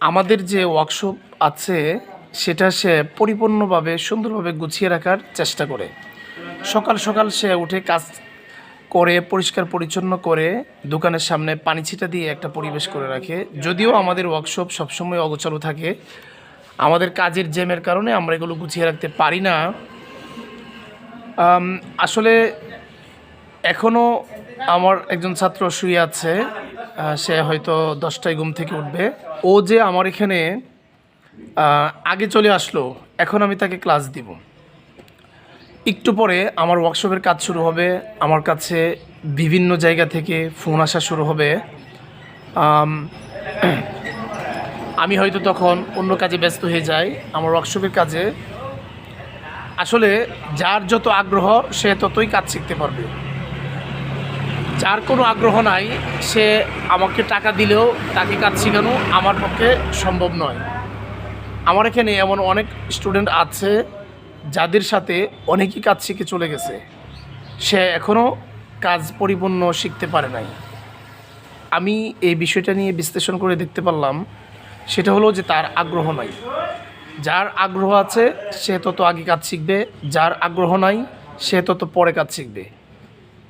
আমাদের যে ওয়ার্কশপ আছে, সেটা সে পরিপূর্ণভাবে, সুন্দরভাবে গুছিয়ে রাখার চেষ্টা করে। সকাল সকাল সে উঠে কাজ করে, পরিষ্কার পরিচ্ছন্ন করে, দোকানের সামনে পানি ছিটা দিয়ে একটা পরিবেশ করে রাখে। যদিও আমাদের ওয়ার্কশপ সবসময় অগোছালো থাকে, আমাদের কাজের জ্যামের কারণে আমরা এগুলো গুছিয়ে রাখতে পারি না। আসলে এখনও আমার একজন ছাত্র শুয়ে আছে সে হয়তো দশটায় ঘুম থেকে উঠবে। ও যে আমার এখানে আগে চলে আসলো, এখন আমি তাকে ক্লাস দিব। একটু পরে আমার ওয়ার্কশপের কাজ শুরু হবে, আমার কাছে বিভিন্ন জায়গা থেকে ফোন আসা শুরু হবে। আমি হয়তো তখন অন্য কাজে ব্যস্ত হয়ে যাই, আমার ওয়ার্কশপের কাজে। আসলে যার যত আগ্রহ, সে ততই কাজ শিখতে পারবে। যার কোনো আগ্রহ নাই, সে আমাকে টাকা দিলেও তাকে কাজ শেখানো আমার পক্ষে সম্ভব নয়। আমার এখানে এমন অনেক স্টুডেন্ট আছে যাদের সাথে অনেকই কাজ শিখে চলে গেছে। সে এখনও কাজ পরিপূর্ণ শিখতে পারে নাই। আমি এই বিষয়টা নিয়ে বিশ্লেষণ করে দেখতে পারলাম, সেটা হলো যে তার আগ্রহ নাই। যার আগ্রহ আছে, সে তত আগে কাজ শিখবে, যার আগ্রহ নাই, সে তত পরে কাজ শিখবে।